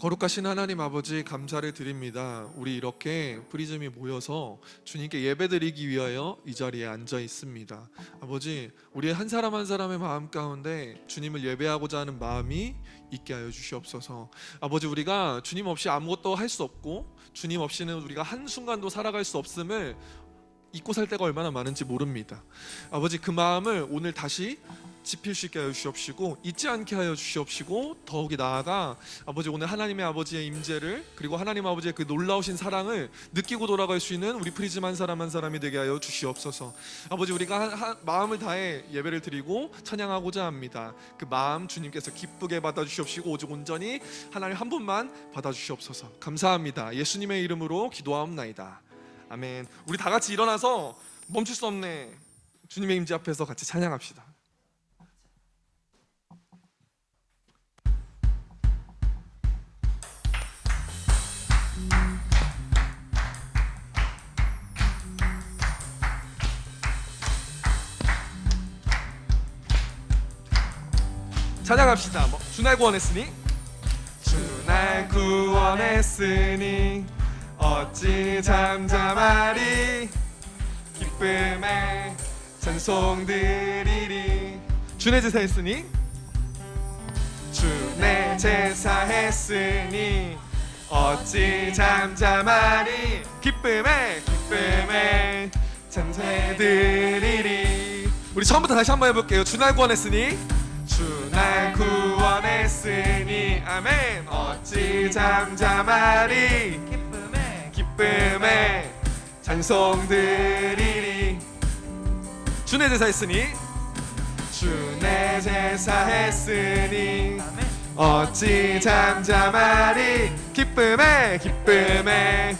거룩하신 하나님 아버지 감사를 드립니다. 우리 이렇게 프리즘이 모여서 주님께 예배드리기 위하여 이 자리에 앉아 있습니다. 아버지, 우리 한 사람 한 사람의 마음 가운데 주님을 예배하고자 하는 마음이 있게 하여 주시옵소서. 아버지, 우리가 주님 없이 아무것도 할 수 없고 주님 없이는 우리가 한 순간도 살아갈 수 없음을 잊고 살 때가 얼마나 많은지 모릅니다. 아버지 그 마음을 오늘 다시 지필 수 있게 하여 주시옵시고 잊지 않게 하여 주시옵시고 더욱이 나아가 아버지 오늘 하나님의 아버지의 임재를 그리고 하나님 아버지의 그 놀라우신 사랑을 느끼고 돌아갈 수 있는 우리 프리즘 한 사람 한 사람이 되게 하여 주시옵소서. 아버지 우리가 한- 한- 마음을 다해 예배를 드리고 찬양하고자 합니다. 그 마음 주님께서 기쁘게 받아 주시옵시고 오직 온전히 하나님 한 분만 받아 주시옵소서. 감사합니다. 예수님의 이름으로 기도하옵나이다. 아멘. 우리 다 같이 일어나서 멈출 수 없네. 주님의 임재 앞에서 같이 찬양합시다. 찬양합시다. 뭐, 주날 구원했으니? 주날 구원했으니 어찌 잠잠하리? 기쁨에 찬송드리리. 주내 제사 했으니? 주내 제사 했으니 어찌 잠잠하리? 기쁨에 기쁨에 찬송드리리. 우리 처음부터 다시 한번 해볼게요. 주날 구원했으니 주 날 구원했으니 아멘. 어찌 잠잠하리? 기쁨에. 기쁨에 찬송 드리리. 주내 제사 했으니? 주내 제사 했으니. 아멘. 어찌 잠잠하리? 기쁨에 기쁨에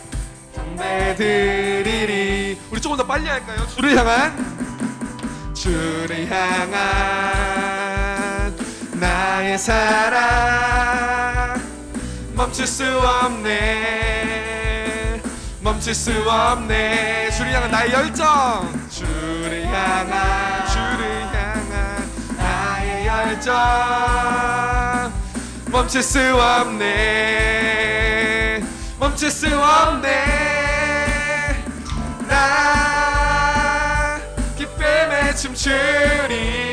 경배드리리. 우리 조금 더 빨리 할까요? 주를 향한? 주를 향한 나의 사랑. 멈출 수 없네. 멈출 수 없네. 주를 향한 나의 열정. 주를 향한 주를 향한 나의 열정. 멈출 수 없네. 멈출 수 없네. 나 기쁨에 춤추리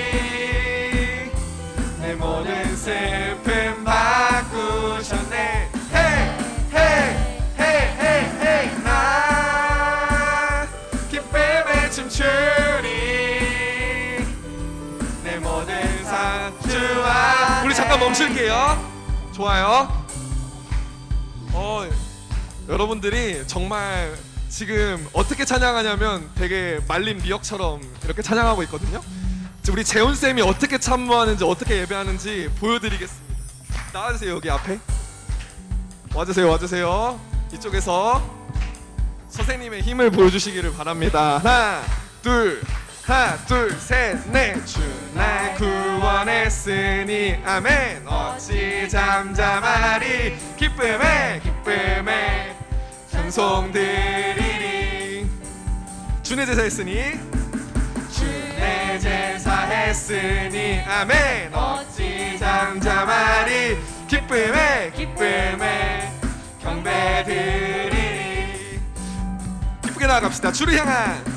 멈출게요 좋아요 어 여러분들이 정말 지금 어떻게 찬양하냐면 되게 말린 미역처럼 이렇게 찬양하고 있거든요 이제 우리 재훈 쌤이 어떻게 참모하는지 어떻게 예배하는지 보여드리겠습니다. 나와주세요 여기 앞에. 와주세요 와주세요. 이쪽에서 선생님의 힘을 보여주시기를 바랍니다. 하나 둘 하나 둘셋넷. 주 날 구원했으니 아멘. 어찌 잠잠하리. 기쁨에 기쁨에. 찬송 드리리. 주내 제사 했으니? 주내 제사 했으니 아멘. 어찌 잠잠하리. 기쁨에 기쁨에. 경배 드리리. 기쁘게 나아갑시다. 주를 향한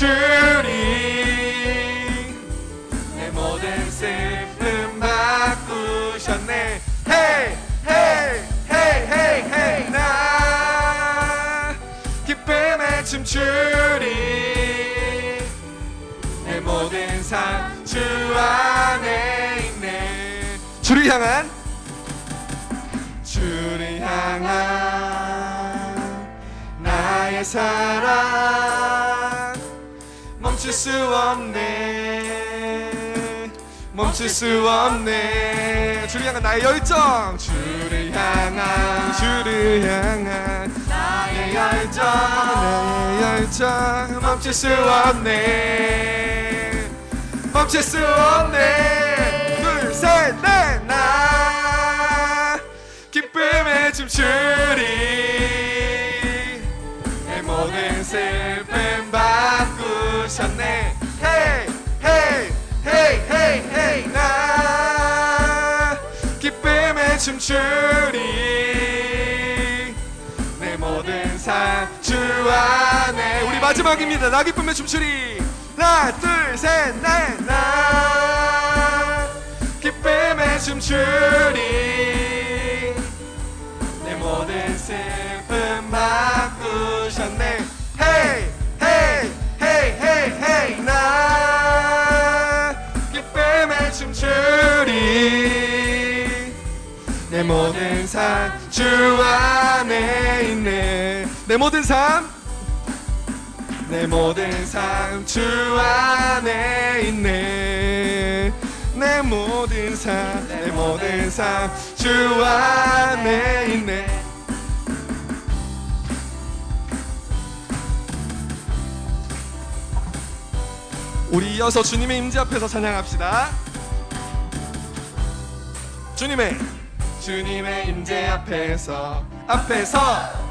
춤추리 내 모든 슬픔 바꾸셨네. 헤이 헤이 헤이 헤이 헤이 나 기쁨에 춤추리. 내 모든 삶 주 안에 있네. 주를 향한 주를 향한 나의 사랑 멈출 수 없네. 멈출 수 없네. 주를 향한 나의 열정. 주를 향한 주를 향한 나의 열정. 나의 열정. 멈출 수 없네. 멈출 수 없네. 둘셋넷나. 기쁨에 춤추리 춤추리. 내 모든 삶주 안에. 우리 마지막입니다. 나 기쁨에 춤추리. 하나 둘셋넷나 기쁨에 춤추리. 내 모든 슬픔 바꾸셨네 내 모든 삶 주 안에 있네. 내 모든 삶? 내 모든 삶 주 안에 있네. 내 모든 삶 내 모든 삶 주 안에 있네. 우리 이어서 주님의 임재 앞에서 찬양합시다. 주님의 주님의 임재 앞에서 앞에서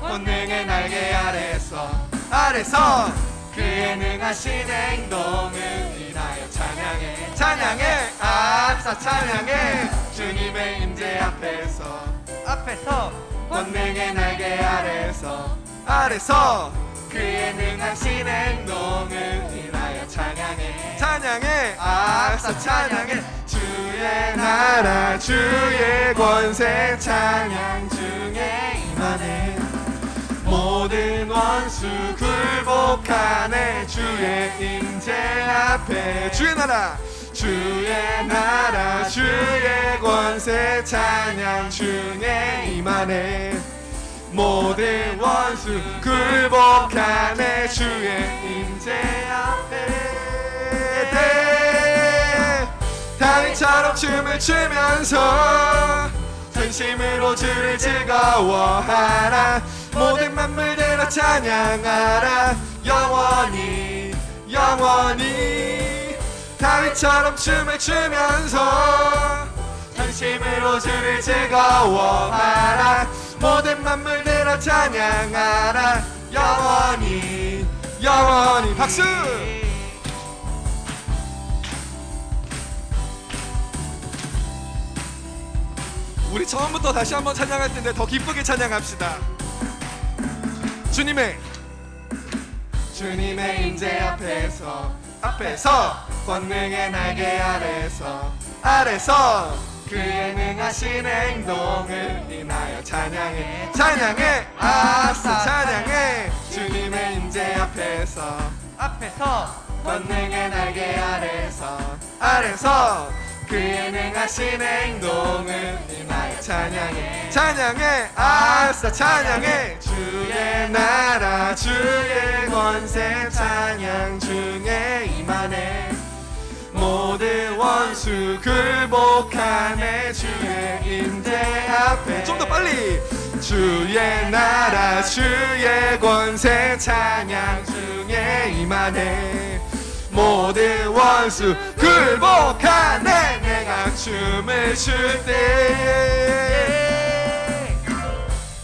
권능의 날개 아래서 아래서 그의 능하신 행동을 인하여 찬양해 찬양해 아싸 찬양해. 주님의 임재 앞에서 앞에서 권능의 날개 아래서 아래서 그의 능하신 행동을 인하여 찬양해 찬양해. 아싸 찬양해 주의 나라 주의 권세 찬양 중에 임하네. 모든 원수 굴복하네. 주의 임재 앞에. 주의 나라. 주의 나라 주의 권세 찬양 중에 임하네. 모든 원수 굴복하네. 주의 임재 앞에. 네. 다윗처럼 춤을 추면서 전심으로 주를 즐거워하라 모든 만물들아 찬양하라. 영원히 영원히. 다윗처럼 춤을 추면서 전심으로 주를 즐거워하라 모든 만물들아 찬양하라. 영원히 영원히. 박수 우리 처음부터 다시 한번 찬양할 텐데 더 기쁘게 찬양합시다. 주님의 주님의 임재 앞에서 앞에서 권능의 날개 아래서 아래서 그의 능하신 행동을 인하여 찬양해 찬양해 아싸 찬양해. 주님의 임재 앞에서 앞에서 권능의 날개 아래서 아래서 그의 능하신 행동을 찬양해. 찬양해. 아싸 찬양해. 주의 나라 주의 권세 찬양 중에 임하네. 모든 원수 굴복하네 주의 임재 앞에. 좀 더 빨리. 주의 나라 주의 권세 찬양 중에 임하네 모든 원수 굴복하네 내가 춤을 출 때.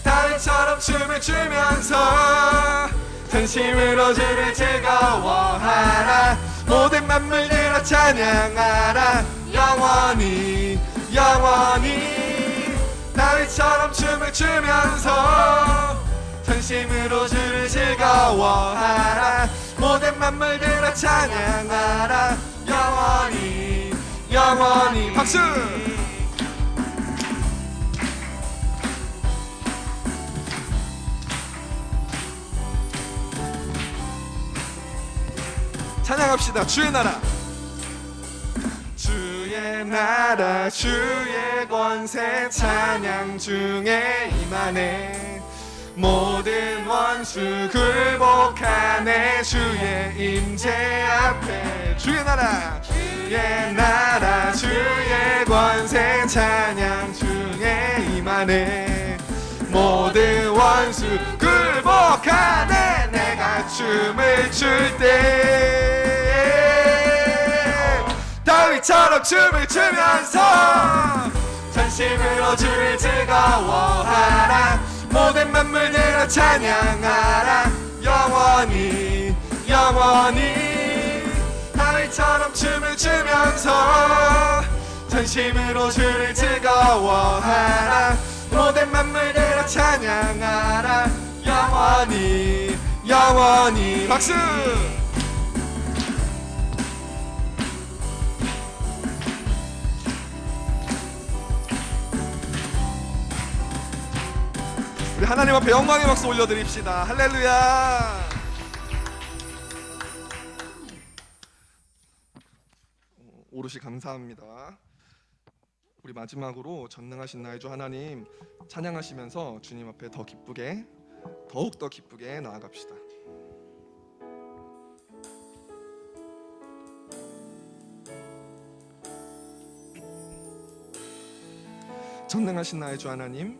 다윗처럼 춤을 추면서 전심으로 주를 즐거워하라. 모든 만물들아 찬양하라. 영원히 영원히. 다윗처럼 춤을 추면서 전심으로 주를 즐거워하라 모든 만물들아 찬양하라 영원히 영원히. 박수! 찬양합시다. 주의 나라. 주의 나라 주의 권세 찬양 중에 임하네 모든 원수 굴복하네 주의 임재 앞에. 주의 나라. 주의 나라. 주의 권세 찬양 중에 임하네. 모든 원수 굴복하네. 내가 춤을 출 때. 다윗처럼 춤을 추면서 전심으로 주를 즐거워하라 모든 만물들아 찬양하라. 영원히 영원히. 다윗처럼 춤을 추면서 전심으로 주를 즐거워하라. 모든 만물들아 찬양하라. 영원히 영원히. 박수 우리 하나님 앞에 영광의 박수 올려드립시다. 할렐루야. 어, 오롯이 감사합니다. 우리 마지막으로 전능하신 나의 주 하나님 찬양하시면서 주님 앞에 더 기쁘게 더욱 더 기쁘게 나아갑시다. 전능하신 나의 주 하나님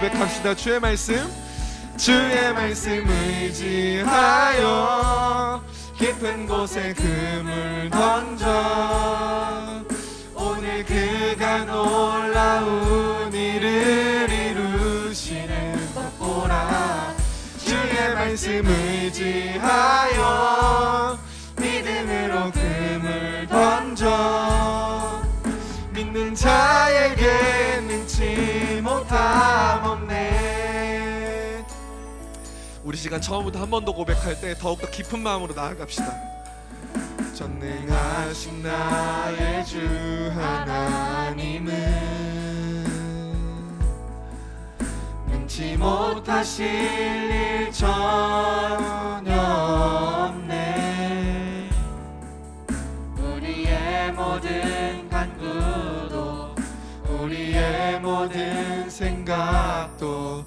고백합시다. 주의 말씀. 주의 말씀 의지하여 깊은 곳에 금을 던져. 오늘 그가 놀라운 일을 이루시는 것 보라. 주의 말씀 의지하여 믿음으로 금을 던져. 믿는 자에게 능치 못함 우리 시간 처음부터 한 번 더 고백할 때 더욱더 깊은 마음으로 나아갑시다. 전능하신 나의 주 하나님은 능치 못하실 일 전혀 없네. 우리의 모든 간구도 우리의 모든 생각도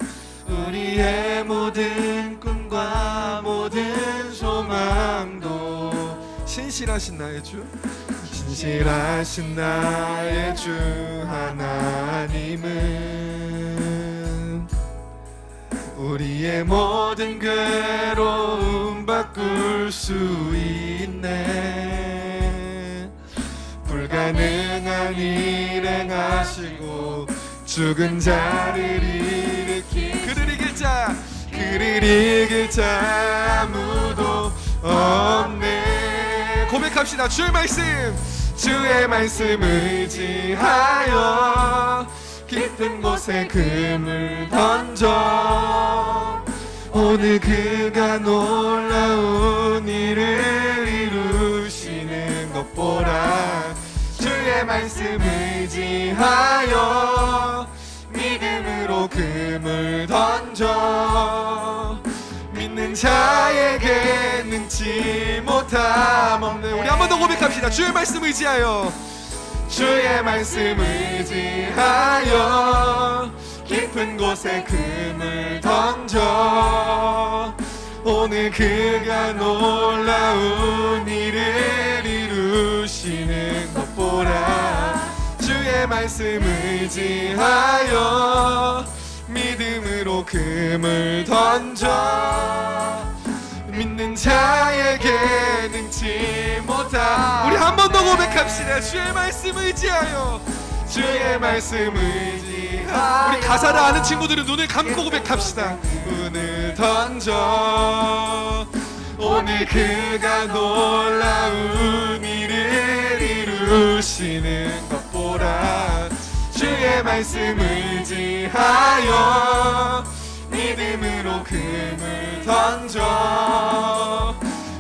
우리의 모든 모든 소망도 신실하신 나의 주? 신실하신 나의 주 하나님은 우리의 모든 괴로움 바꿀 수 있네. 불가능한 일 행하시고 죽은 자를 일으키 그를 이길 자 그를 이길 자 아무도 없네. 고백합시다. 주의 말씀. 주의 말씀 의지하여 깊은 곳에 금을 던져. 오늘 그가 놀라운 일을 이루시는 것 보라 주의 말씀 의지하여 금을 던져. 믿는 자에게 능치 못함 없는 우리 한 번 더 고백합시다. 주의 말씀 의지하여. 주의 말씀 의지하여. 깊은 곳에 금을 던져. 오늘 그가 놀라운 일을 이루시는 것 보라 주의 말씀 의지하여 믿음으로 금을 던져. 믿는 자에게 능치 못하 우리 한 번 더 고백합시다. 주의 말씀 의지하여. 주의 말씀 우리 가사를 아는 친구들은 눈을 감고 고백합시다. 눈을 던져. 오늘 그가 놀라운 일을 이루시는 것 보라 주의 말씀을 지하여 믿음으로 금을 던져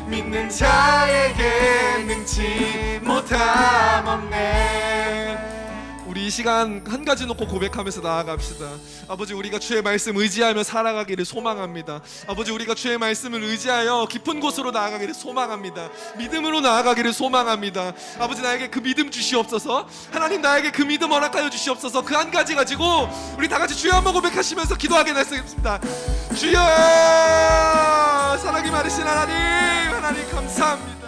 믿는 자에게 능치 시간 한 가지 놓고 고백하면서 나아갑시다. 아버지 우리가 주의 말씀 의지하며 살아가기를 소망합니다. 아버지 우리가 주의 말씀을 의지하여 깊은 곳으로 나아가기를 소망합니다. 믿음으로 나아가기를 소망합니다. 아버지 나에게 그 믿음 주시옵소서. 하나님 나에게 그 믿음 허락하여 주시옵소서. 그 한 가지 가지고 우리 다 같이 주여 한번 고백하시면서 기도하게 됐습니다. 주여 사랑이 많으신 하나님 하나님 감사합니다.